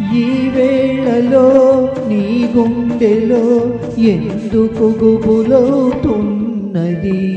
ఈ వేళలో నీ గుండెలో ఎందుకు గుబులవుతున్నది?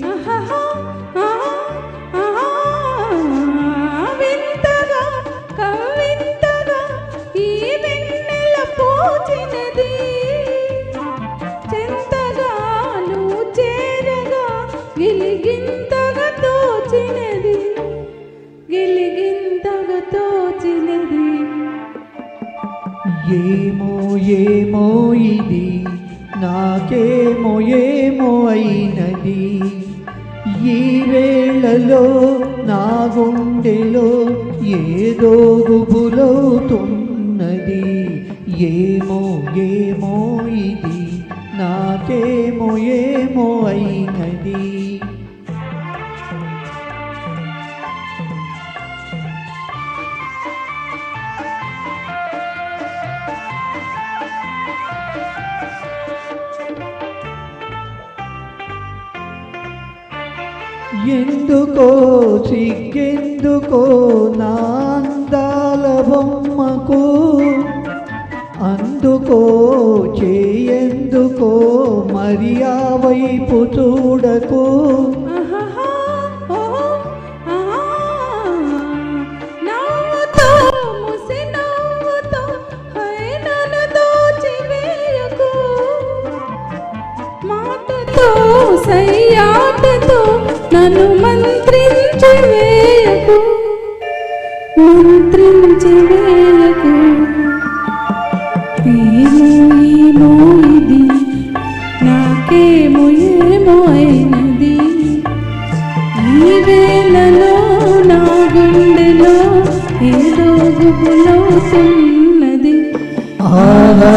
గిలిగింతగా తోచినది. ఏమో ఏమో ఇది నాకేమో ఏమో అయినది. ఈ వేళలో నా గుండెలో ఏదో గుబులవుతున్నది. ఏమో ఏమో ఇది నాకేమో ఏమో అయినది. ఎందుకో సిగ్గెందుకో నాందాల బొమ్మకు? అందుకో చేయందుకో మరి ఆ వైపు చూడకు నన్ను మంత్రించి వేయకు మంత్రించి వేయకు ఏమో ఇది నాకేమో ఏమో అయినది. నీవేలలో నా గుండెలో ఏదో గుబులో ఆహా.